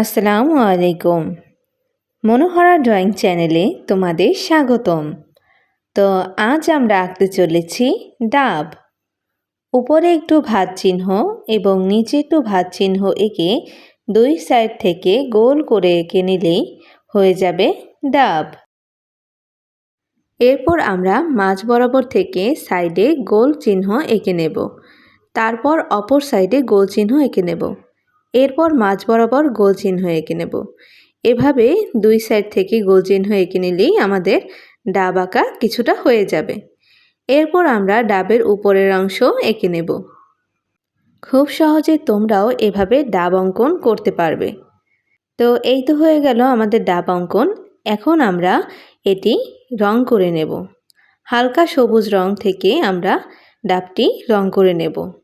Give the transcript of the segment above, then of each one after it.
আসসালামু আলাইকুম। মনোহরা ড্রয়িং চ্যানেলে তোমাদের স্বাগতম। তো আজ আমরা আঁকতে চলেছি ডাব। উপরে একটু ভাত চিহ্ন এবং নিচে একটু ভাত চিহ্ন এঁকে দুই সাইড থেকে গোল করে এঁকে নিলেই হয়ে যাবে ডাব। এরপর আমরা মাঝ বরাবর থেকে সাইডে গোল চিহ্ন এঁকে নেব। তারপর অপর সাইডে গোল চিহ্ন এঁকে নেব। এরপর মাঝ বরাবর গোল চিহ্ন এঁকে নেব। এভাবে দুই সাইড থেকে গোল চিহ্ন এঁকে নিলেই আমাদের ডাব আঁকা কিছুটা হয়ে যাবে। এরপর আমরা ডাবের উপরের অংশ এঁকে নেব। খুব সহজে তোমরাও এভাবে ডাব অঙ্কন করতে পারবে। তো এই তো হয়ে গেল আমাদের ডাব অঙ্কন। এখন আমরা এটি রং করে নেব। হালকা সবুজ রং থেকে আমরা ডাবটি রং করে নেব।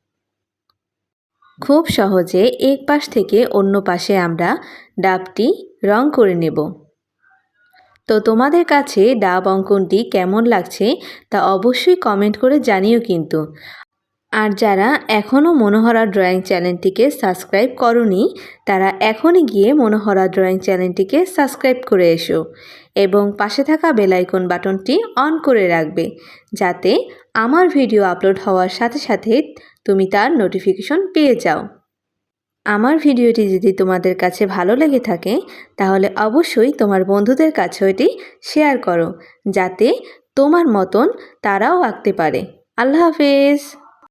খুব সহজে এক পাশ থেকে অন্য পাশে আমরা ডাবটি রং করে নেব। তো তোমাদের কাছে ডাব অঙ্কনটি কেমন লাগছে তা অবশ্যই কমেন্ট করে জানিও কিন্তু। আর যারা এখনও মনোহরা ড্রয়িং চ্যানেলটিকে সাবস্ক্রাইব করনি, তারা এখনই গিয়ে মনোহরা ড্রয়িং চ্যানেলটিকে সাবস্ক্রাইব করে এসো এবং পাশে থাকা বেলাইকন বাটনটি অন করে রাখবে যাতে আমার ভিডিও আপলোড হওয়ার সাথে সাথে তুমি তার নোটিফিকেশন পেয়ে যাও। আমার ভিডিওটি যদি তোমাদের কাছে ভালো লেগে থাকে, তাহলে অবশ্যই তোমার বন্ধুদের কাছে এটি শেয়ার করো, যাতে তোমার মতন তারাও আঁকতে পারে। আল্লাহ হাফেজ!